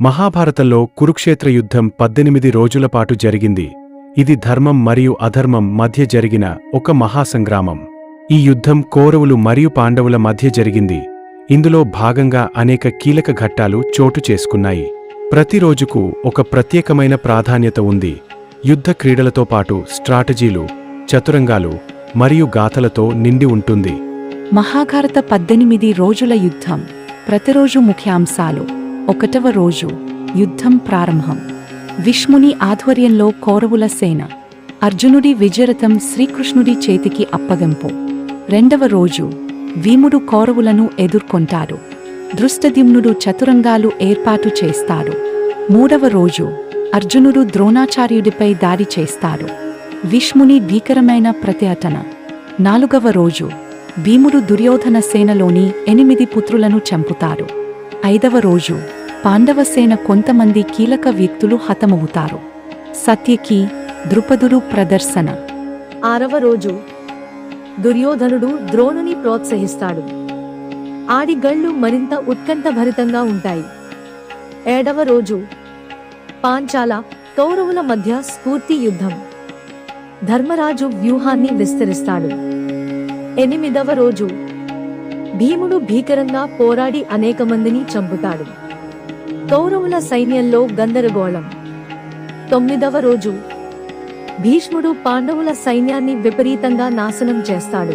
మహాభారతంలో కురుక్షేత్ర యుద్ధం పద్దెనిమిది రోజుల పాటు జరిగింది. ఇది ధర్మం మరియు అధర్మం మధ్య జరిగిన ఒక మహాసంగ్రామం. ఈ యుద్ధం కౌరవులు మరియు పాండవుల మధ్య జరిగింది. ఇందులో భాగంగా అనేక కీలక ఘట్టాలు చోటు చేసుకున్నాయి. ప్రతిరోజుకు ఒక ప్రత్యేకమైన ప్రాధాన్యత ఉంది. యుద్ధ క్రీడలతో పాటు స్ట్రాటజీలు చతురంగాలు మరియు గాథలతో నిండి ఉంటుంది. మహాభారత పద్దెనిమిది రోజుల యుద్ధం ప్రతిరోజు ముఖ్యాంశాలు. ఒకటవ రోజు యుద్ధం ప్రారంభం. విష్ణుని ఆధ్వర్యంలో కౌరవుల సేన అర్జునుడి విజయరథం శ్రీకృష్ణుడి చేతికి అప్పగింపు. రెండవ రోజు భీముడు కౌరవులను ఎదుర్కొంటాడు. దృష్టద్యుమ్నుడు చతురంగాలు ఏర్పాటు చేస్తాడు. మూడవ రోజు అర్జునుడు ద్రోణాచార్యుడిపై దాడి చేస్తాడు. విష్ణుని భీకరమైన ప్రతిఘటన నాలుగవ రోజు భీముడు దుర్యోధన సేనలోని ఎనిమిది పుత్రులను చంపుతాడు. ఐదవ రోజు పాండవసేన కొంతమంది కీలక వ్యక్తులు హతమవుతారు. సత్యకి ద్రుపదులు ప్రదర్శన. ఆరవ రోజు దుర్యోధనుడు ద్రోణుని ప్రోత్సహిస్తాడు. ఆడిగళ్ళు మరింత ఉత్కంఠభరితంగా ఉంటాయి. ఏడవ రోజు పాంచాల కౌరవుల మధ్య స్ఫూర్తి యుద్ధం. ధర్మరాజు వ్యూహాన్ని విస్తరిస్తాడు. ఎనిమిదవ రోజు భీముడు భీకరంగా పోరాడి అనేక మందిని చంపుతాడు. కౌరవుల సైన్యంలో గందరగోళం. తొమ్మిదవ రోజు. భీష్ముడు పాండవుల సైన్యాన్ని విపరీతంగా నాశనం చేస్తాడు.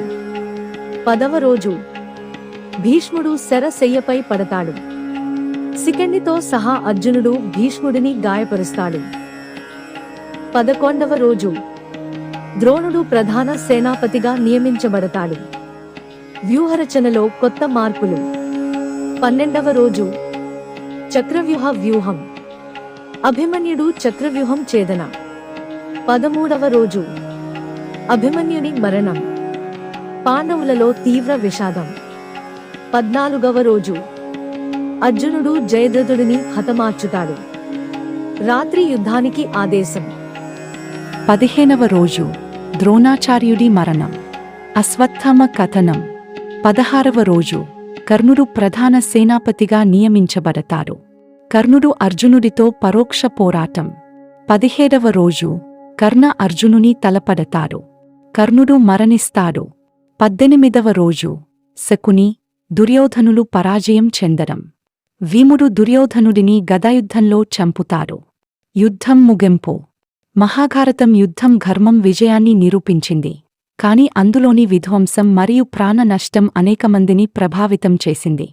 పదవ రోజు. భీష్ముడు శరశయ్యపై పడతాడు. సికండితో సహా అర్జునుడు భీష్ముడిని గాయపరుస్తాడు. పదకొండవ రోజు. ద్రోణుడు ప్రధాన సేనాపతిగా నియమించబడతాడు. వ్యూహరచనలో కొత్త మార్పులు. పన్నెండవ రోజు చక్రవ్యూహ వ్యూహం. అభిమన్యుడు చక్రవ్యూహం ఛేదన. పదమూడవ రోజు అభిమన్యుని మరణం. పాండవులలో తీవ్ర విషాదం. పద్నాలుగవ రోజు అర్జునుడు జయద్రథుడిని హతమార్చుతాడు. రాత్రి యుద్ధానికి ఆదేశం. పదిహేనవ రోజు ద్రోణాచార్యుడి మరణం. అశ్వత్థమ కథనం. పదహారవ రోజు కర్ణుడు ప్రధాన సేనాపతిగా నియమించబడతాడు కర్ణుడు అర్జునుడితో పరోక్ష పోరాటం. పదిహేడవ రోజు కర్ణ అర్జునుని తలపడతాడు. కర్ణుడు మరణిస్తాడు. పద్దెనిమిదవ రోజు శకుని దుర్యోధనులు పరాజయం చెందడం. వీముడు దుర్యోధనుడిని గదాయుద్ధంలో చంపుతాడు. యుద్ధం ముగింపు. మహాభారతం యుద్ధం ఘర్మం విజయాన్ని నిరూపించింది. కాని అందులోని విధ్వంసం మరియు ప్రాణ నష్టం అనేకమందిని ప్రభావితం చేసింది.